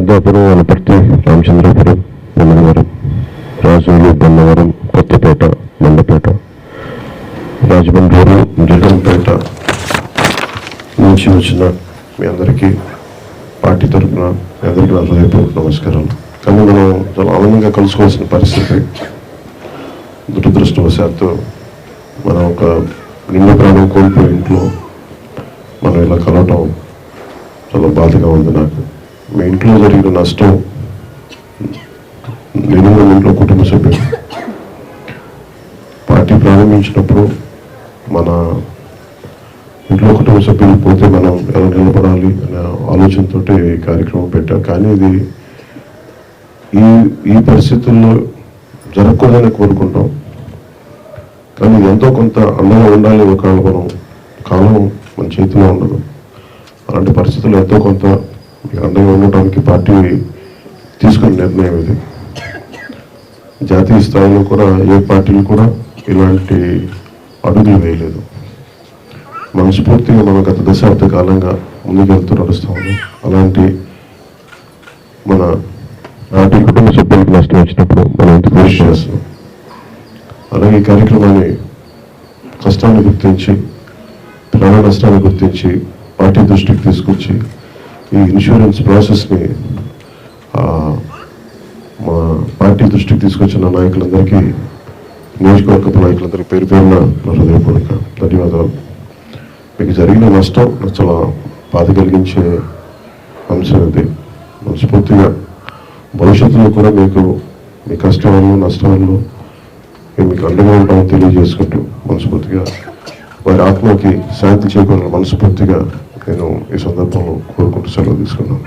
పెద్దాపురం వనపర్తి రామచంద్రపురం విమలవరం రాజోలు బొన్నవరం కొత్తపేట మండపేట రాజమండ్రి జగన్పేట నుంచి వచ్చిన మీ అందరికీ పార్టీ తరఫున మీ అందరికీ నా హృదయపూర్వక నమస్కారాలు. కానీ మనం చాలా ఆనందంగా కలుసుకోవాల్సిన పరిస్థితి దురదృష్టవశాత్తు మనం ఒక నిన్న ప్రాణం కోల్పోయి ఇంట్లో మనం ఇలా కలవటం చాలా బాధగా ఉంది నాకు. మీ ఇంట్లో జరిగిన నష్టం నేను మన ఇంట్లో కుటుంబ సభ్యులు. పార్టీ ప్రారంభించినప్పుడు మన ఇంట్లో కుటుంబ సభ్యులు పోతే మనం ఎలా నిలబడాలి అనే ఆలోచనతో ఈ కార్యక్రమం పెట్టాం. కానీ ఇది ఈ ఈ పరిస్థితుల్లో జరగకూడదని కోరుకుంటాం. కానీ ఎంతో కొంత అందంగా ఉండాలి ఒకవేళ మనం కాలం మన చేతిలో ఉండదు. అలాంటి పరిస్థితులు ఎంతో కొంత అందంగా ఉండటానికి పార్టీ తీసుకున్న నిర్ణయం ఇది. జాతీయ స్థాయిలో కూడా ఏ పార్టీలు కూడా ఇలాంటి అడుగులు వేయలేదు. మనస్ఫూర్తిగా మనం గత దశాబ్ద కాలంగా ముందుకెళ్తూ నడుస్తా ఉన్నాం. అలాంటి మన పార్టీ కుటుంబ సభ్యులకు నష్టం వచ్చినప్పుడు మనం ఎంత కృషి చేస్తున్నాం అలాగే ఈ కార్యక్రమాన్ని కష్టాన్ని గుర్తించి ప్రాణ నష్టాన్ని గుర్తించి పార్టీ దృష్టికి తీసుకొచ్చి ఈ ఇన్సూరెన్స్ ప్రాసెస్ని మా పార్టీ దృష్టికి తీసుకొచ్చిన నాయకులందరికీ నియోజకవర్గపు నాయకులందరికీ పేరు పేరున నా హృదయపూర్వక ధన్యవాదాలు. మీకు జరిగిన నష్టం నాకు చాలా బాధ కలిగించే అంశం ఇది. మనస్ఫూర్తిగా భవిష్యత్తులో కూడా మీకు మీ కష్టాలను నష్టాలను మేము మీకు అండగా ఉంటామని తెలియజేసుకుంటూ మనస్ఫూర్తిగా వారి ఆత్మకి శాంతి చేకూరాలని మనస్ఫూర్తిగా నేను ఈ సందర్భంలో కోరుకుంటూ సెలవు తీసుకున్నాను.